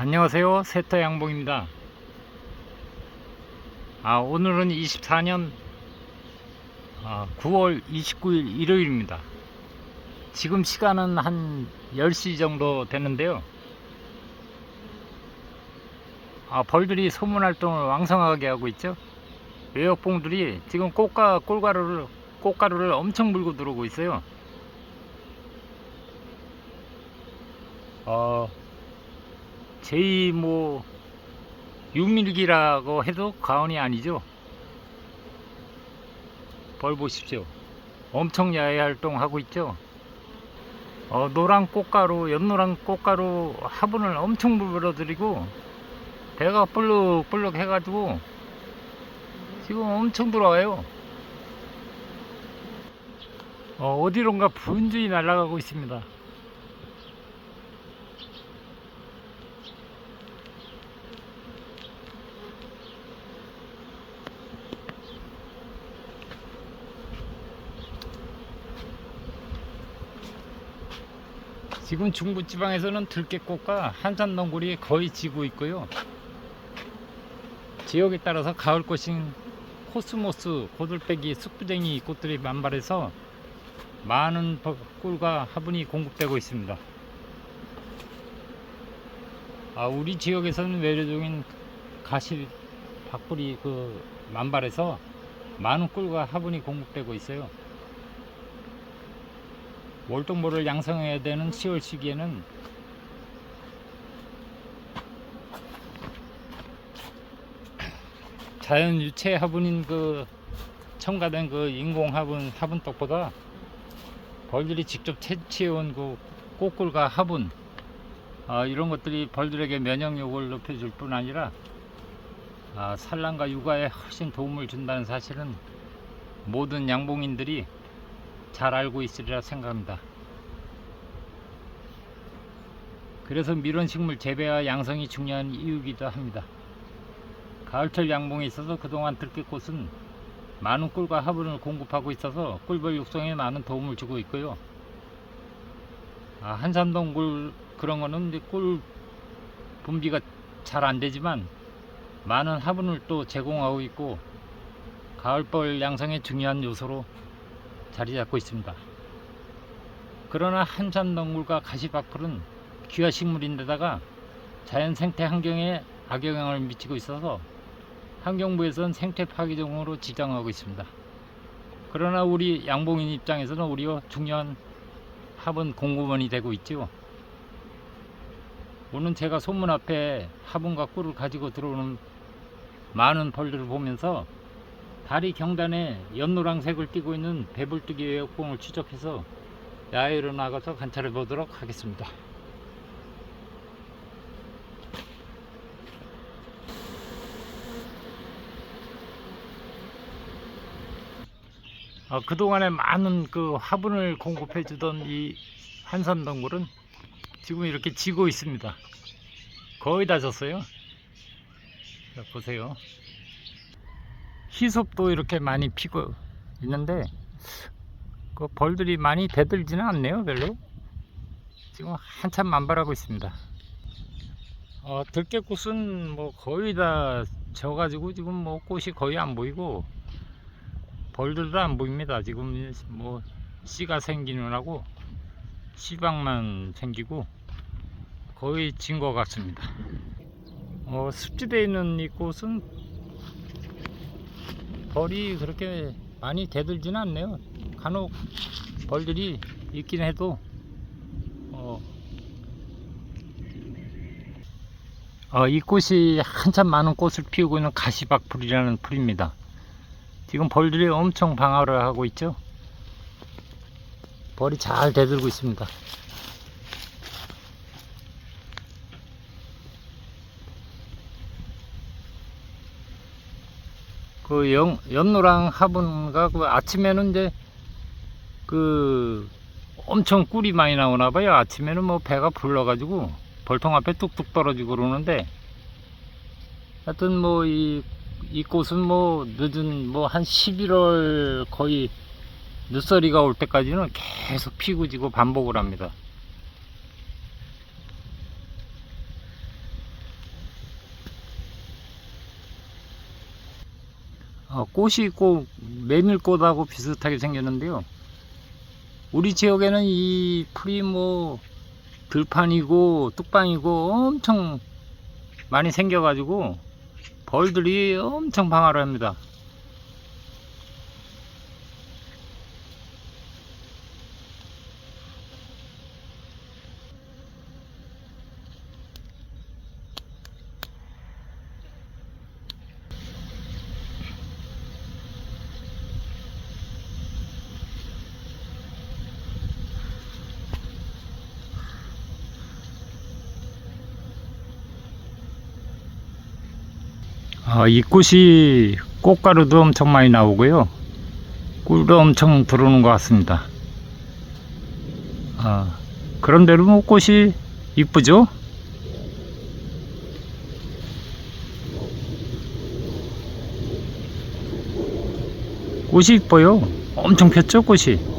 안녕하세요. 세터 양봉입니다. 아 오늘은 24년 아, 9월 29일 일요일입니다. 지금 시간은 한 10시 정도 되는데요. 아, 벌들이 소문 활동을 왕성하게 하고 있죠. 외역봉들이 지금 꽃가 꿀가루를 꽃가루를 엄청 물고 들어오고 있어요. 어 제이 뭐 6밀기라고 해도 과언이 아니죠. 벌 보십시오. 엄청 야외 활동하고 있죠. 어, 노란 꽃가루, 연노란 꽃가루 화분을 엄청 불어들이고 배가 볼록볼록 해가지고 지금 엄청 들어와요. 어, 어디론가 분주히 날아가고 있습니다. 지금 중부지방에서는 들깨꽃과 한산덩굴이 거의 지고 있고요. 지역에 따라서 가을꽃인 코스모스, 고들빼기, 쑥부쟁이 꽃들이 만발해서 많은 버- 꿀과 화분이 공급되고 있습니다. 아, 우리 지역에서는 외래종인 가시 박불이 그 만발해서 많은 꿀과 화분이 공급되고 있어요. 월동보를 양성해야 되는 10월 시기에는 자연 유체 화분인 그 첨가된 그 인공 화분 화분떡보다 벌들이 직접 채취해온 그 꽃꿀과 화분 아, 이런 것들이 벌들에게 면역력을 높여줄 뿐 아니라 아, 산란과 육아에 훨씬 도움을 준다는 사실은 모든 양봉인들이 잘 알고 있으리라 생각합니다. 그래서 밀원식물 재배와 양성이 중요한 이유이기도 합니다. 가을철 양봉에 있어서 그동안 들깨꽃은 많은 꿀과 화분을 공급하고 있어서 꿀벌 육성에 많은 도움을 주고 있고요. 아, 한산동굴 그런 거는 꿀 분비가 잘 안 되지만 많은 화분을 또 제공하고 있고 가을벌 양성의 중요한 요소로 자리 잡고 있습니다. 그러나 한산 동굴과 가시박풀은 귀화 식물인데다가 자연 생태 환경에 악영향을 미치고 있어서 환경부에서는 생태 파괴종으로 지정하고 있습니다. 그러나 우리 양봉인 입장에서는 우리와 중요한 화분 공급원이 되고 있죠. 오늘 제가 소문 앞에 화분과 꿀을 가지고 들어오는 많은 벌들을 보면서 다리 경단에 연노랑색을 띠고 있는 배불뚝이 외역봉을 추적해서 야외로 나가서 관찰해 보도록 하겠습니다. 아, 그동안에 많은 그 화분을 공급해 주던 이 한산 동굴은 지금 이렇게 지고 있습니다. 거의 다 졌어요. 자, 보세요. 희섭도 이렇게 많이 피고 있는데 그 벌들이 많이 대들지는 않네요 별로. 지금 한참 만발하고 있습니다. 어, 들깨꽃은 뭐 거의 다 져가지고 지금 뭐 꽃이 거의 안 보이고 벌들도 안 보입니다. 지금 뭐 씨가 생기느라고 씨방만 생기고 거의 진 것 같습니다. 어, 습지대에 있는 이 꽃은 벌이 그렇게 많이 대들지는 않네요. 간혹 벌들이 있긴 해도 어, 어, 이 꽃이 한참 많은 꽃을 피우고 있는 가시박풀이라는 풀입니다. 지금 벌들이 엄청 방어를 하고 있죠. 벌이 잘 대들고 있습니다. 그 영, 연노랑 화분과 그 아침에는 이제 그 엄청 꿀이 많이 나오나 봐요. 아침에는 뭐 배가 불러가지고 벌통 앞에 뚝뚝 떨어지고 그러는데 하여튼 뭐 이 이 꽃은 뭐 늦은 뭐 한 11월 거의 늦서리가 올 때까지는 계속 피고 지고 반복을 합니다. 꽃이 꼭 메밀꽃하고 비슷하게 생겼는데요. 우리 지역에는 이 풀이 뭐 들판이고 뚝방이고 엄청 많이 생겨가지고 벌들이 엄청 방화를 합니다. 아, 이 꽃이 꽃가루도 엄청 많이 나오고요. 꿀도 엄청 들어오는 것 같습니다. 아, 그런대로 뭐 꽃이 이쁘죠? 꽃이 이뻐요. 엄청 폈죠, 꽃이.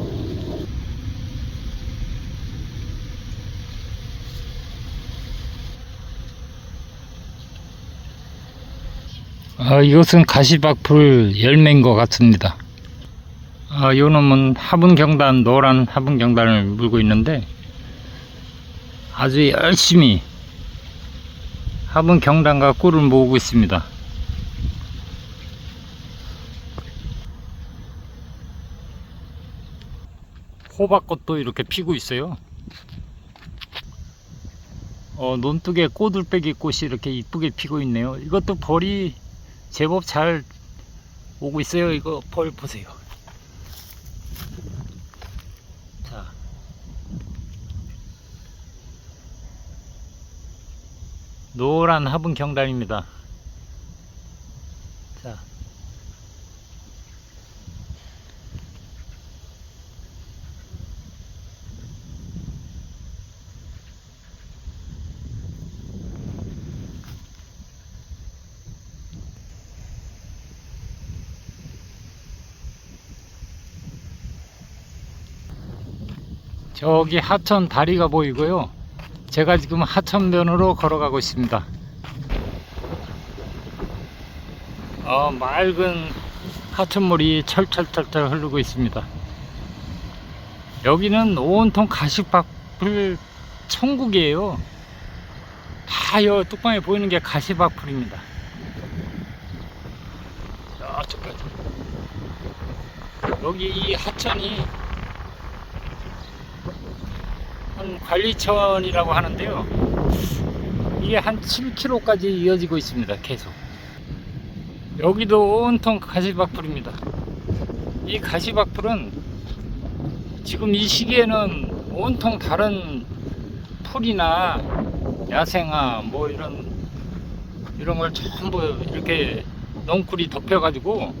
아, 이것은 가시박풀 열매인 것 같습니다. 아, 요 놈은 화분경단, 노란 화분경단을 물고 있는데 아주 열심히 화분경단과 꿀을 모으고 있습니다. 호박꽃도 이렇게 피고 있어요. 어, 논둑에 꼬들빼기 꽃이 이렇게 이쁘게 피고 있네요. 이것도 벌이 제법 잘 오고 있어요. 이거 벌 보세요. 자. 노란 화분 경단입니다. 자. 저기 하천 다리가 보이고요. 제가 지금 하천면으로 걸어가고 있습니다. 어, 맑은 하천물이 철철철철 흐르고 있습니다. 여기는 온통 가시박풀 천국이에요. 다요 뚝방에 보이는 게 가시박풀입니다. 저쪽까지. 여기 이 하천이 한 관리천이라고 하는데요. 이게 한 7km까지 이어지고 있습니다. 계속. 여기도 온통 가시박풀입니다. 이 가시박풀은 지금 이 시기에는 온통 다른 풀이나 야생화 뭐 이런 이런 걸 전부 이렇게 넝쿨이 덮여가지고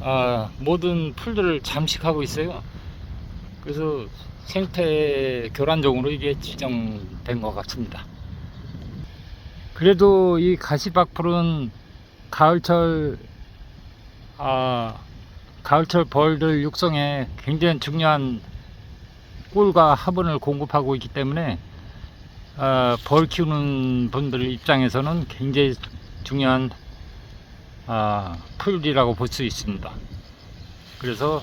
아, 모든 풀들을 잠식하고 있어요. 그래서 생태 교란종으로 이게 지정된 것 같습니다. 그래도 이 가시박풀은 가을철 아 가을철 벌들 육성에 굉장히 중요한 꿀과 화분을 공급하고 있기 때문에 아, 벌 키우는 분들 입장에서는 굉장히 중요한 아, 풀이라고 볼 수 있습니다. 그래서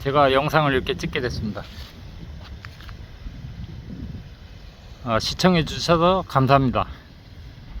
제가 영상을 이렇게 찍게 됐습니다. 아, 시청해 주셔서 감사합니다.